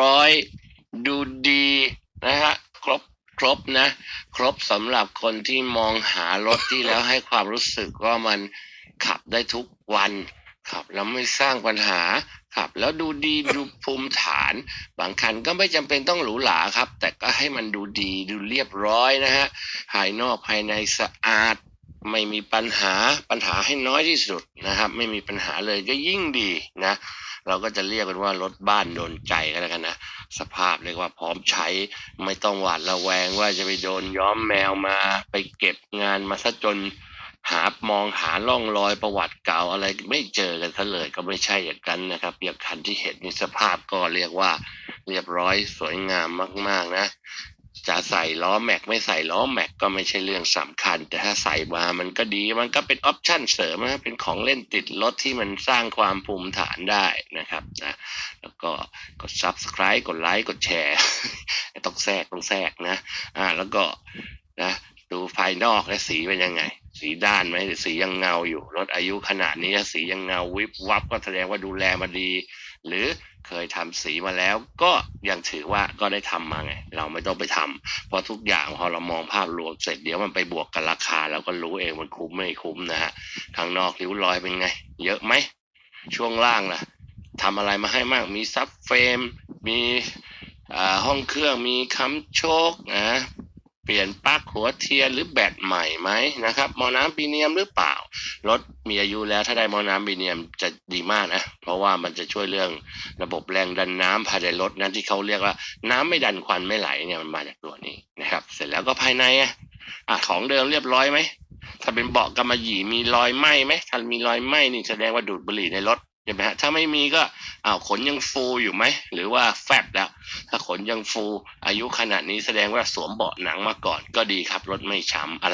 ร้อย ดูดีนะฮะครบครบนะ ครบสำหรับคนที่มองหารถที่แล้วให้ความรู้สึกว่ามันขับได้ทุกวันขับแล้วไม่สร้างปัญหาขับแล้วดูดีดูภูมิฐาน บางคันก็ไม่จำเป็นต้องหรูหราครับ แต่ก็ให้มันดูดีดูเรียบร้อยนะฮะภายนอกภายในสะอาด ไม่มีปัญหาปัญหาให้น้อยที่สุดนะครับ ไม่มีปัญหาเลยก็ยิ่งดีนะ เราก็จะเรียกกันว่ารถบ้านโดนใจกันแล้วกันนะสภาพเรียกว่าพร้อมใช้ไม่ต้องหวาดระแวงว่าจะไปโดนย้อมแมวมา ไปเก็บงานมาซะจนหามองหาล่องรอยประวัติเก่าอะไรไม่เจอกันซะเลยก็ไม่ใช่อย่างนั้นนะครับ อย่างคันที่เห็นในสภาพก็เรียกว่าเรียบร้อยสวยงามมาก ๆ นะ จะใส่ล้อแม็กไม่ใส่ล้อแม็กก็ไม่ใช่เรื่องสำคัญ แต่ถ้าใส่มามันก็ดีมันก็เป็นออปชั่นเสริมนะเป็นของเล่นติดรถที่มันสร้างความภูมิฐานได้นะครับนะแล้วก็กด subscribe กดไลค์กดแชร์ ต้องแทรกต้องแทรกนะอ่าแล้วก็นะ ดูภายนอกและสีเป็นยังไง สีด้านไหมหรือสียังเงาอยู่รถอายุขนาดนี้สียังเงาวิบวับก็แสดงว่าดูแลมาดี หรือเคยทำสีมาแล้ว ก็ยังถือว่าก็ได้ทำมาไง เราไม่ต้องไปทำเพราะทุกอย่างพอเรามองภาพรวมเสร็จเดี๋ยวมันไปบวกกับราคาเราก็รู้เองมันคุ้มไม่คุ้มนะฮะข้างนอกริ้วรอยเป็นไง เยอะไหมช่วงล่างล่ะทำอะไรมาให้มาก มีซับเฟรม มีอ่าห้องเครื่อง มีค้ำโชคนะ เปลี่ยนปลั๊กหัวเทียนหรือแบตใหม่ไหมนะครับมอน้ำปีเนียมหรือเปล่ารถมีอายุแล้วถ้าได้มอน้ำปีเนียมจะดีมากนะ เพราะว่ามันจะช่วยเรื่องระบบแรงดันน้ำภายในรถนั้นที่เขาเรียกว่า น้ำไม่ดันควันไม่ไหลเนี่ยมันมาจากตัวนี้นะครับ เสร็จแล้วก็ภายในอะของเดิมเรียบร้อยไหมถ้าเป็นเบาะกำมะหยี่มีรอยไหม้ไหมถ้ามีรอยไหม้นี่แสดงว่าดูดบุหรี่ในรถ ช่ไหมฮะถ้าไม่มีก็อ้าวขนยังฟูอยู่ไหมหรือว่าแฟบแล้ว ถ้าขนยังฟูอายุขนาดนี้แสดงว่าสวมเบาะหนังมาก่อนก็ดีครับรถไม่ช้ำอะไร